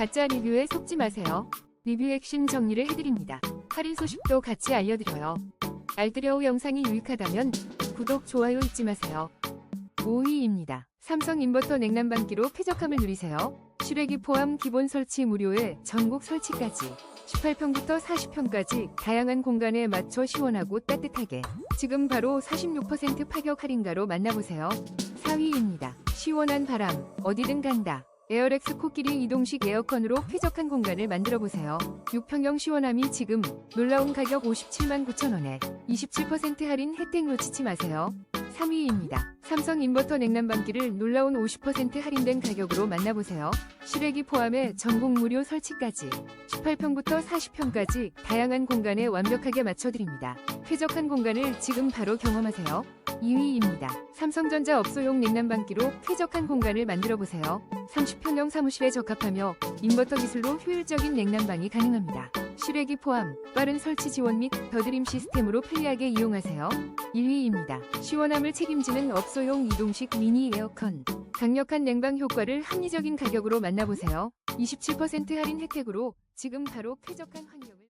가짜 리뷰에 속지 마세요. 리뷰 핵심 정리를 해드립니다. 할인 소식도 같이 알려드려요. 알뜰여우 영상이 유익하다면 구독, 좋아요 잊지 마세요. 5위입니다. 삼성 인버터 냉난방기로 쾌적함을 누리세요. 실외기 포함 기본 설치 무료에 전국 설치까지 18평부터 40평까지 다양한 공간에 맞춰 시원하고 따뜻하게 지금 바로 46% 파격 할인가로 만나보세요. 4위입니다. 시원한 바람 어디든 간다. 에어렉스 코끼리 이동식 에어컨으로 쾌적한 공간을 만들어 보세요. 6평형 시원함이 지금 놀라운 가격 57만 9천 원에 27% 할인 혜택 놓치지 마세요. 3위입니다. 삼성 인버터 냉난방기를 놀라운 50% 할인된 가격으로 만나보세요. 실외기 포함해 전국 무료 설치까지 18평부터 40평까지 다양한 공간에 완벽하게 맞춰드립니다. 쾌적한 공간을 지금 바로 경험하세요. 2위입니다. 삼성전자 업소용 냉난방기로 쾌적한 공간을 만들어 보세요. 30평형 사무실에 적합하며 인버터 기술로 효율적인 냉난방이 가능합니다. 실외기 포함, 빠른 설치 지원 및 더드림 시스템으로 편리하게 이용하세요. 1위입니다. 시원함을 책임지는 업 소용 이동식 미니 에어컨. 강력한 냉방 효과를 합리적인 가격으로 만나보세요. 27% 할인 혜택으로 지금 바로 쾌적한 환경을